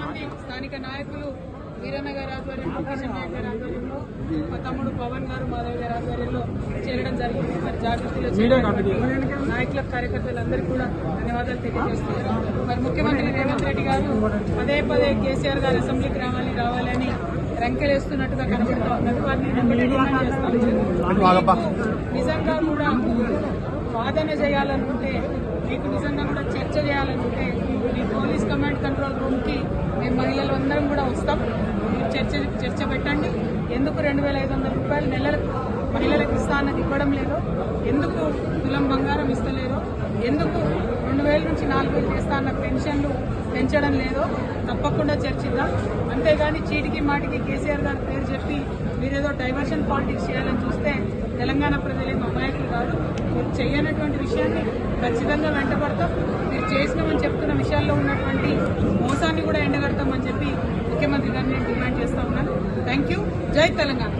మంది స్థానిక నాయకులు వీరన్న గారి ఆధ్వర్యంలో కిషన్ నాయక్ గారి ఆధ్వర్యంలో మా తమ్ముడు పవన్ గారు మాధవ్ గారి ఆధ్వర్యంలో చేరడం జరిగింది. మరి జాగృతిలో చేరిన నాయకులకు కార్యకర్తలందరికీ కూడా ధన్యవాదాలు తెలియజేస్తున్నారు. మరి ముఖ్యమంత్రి రేవంత్ రెడ్డి గారు పదే పదే కేసీఆర్ గారు అసెంబ్లీకి రావాలి రావాలని రంకెలేస్తున్నట్టుగా కనబడుతూ ఉన్నది. వారిని నిజంగా కూడా వాదన చేయాలనుకుంటే ఇస్తాం మీరు చర్చ చర్చ పెట్టండి. ఎందుకు రెండు వేల ఐదు వందల రూపాయలు నెలలకు మహిళలకు ఇస్తా అన్నది ఇవ్వడం లేదో. ఎందుకు తులం బంగారం ఇస్తలేదో ఎందుకు రెండు వేల నుంచి నాలుగు వేలు చేస్తా అన్న పెన్షన్లు పెంచడం లేదో? తప్పకుండా చర్చిద్దాం. అంతేగాని చీటికి మాటికి కేసీఆర్ గారి పేరు చెప్పి మీరేదో డైవర్షన్ పాలిటిక్స్ చేయాలని చూస్తే తెలంగాణ ప్రజలేం అమాయకులు కాదు. మీరు చేయనటువంటి విషయాన్ని ఖచ్చితంగా వెంటబడతాం. మీరు చేసినామని చెప్తున్న విషయాల్లో ఉన్నటువంటి మోసాన్ని కూడా ఎండగడతామని నేను డిమాండ్ చేస్తా ఉన్నాను. థ్యాంక్ యూ జై తెలంగాణ.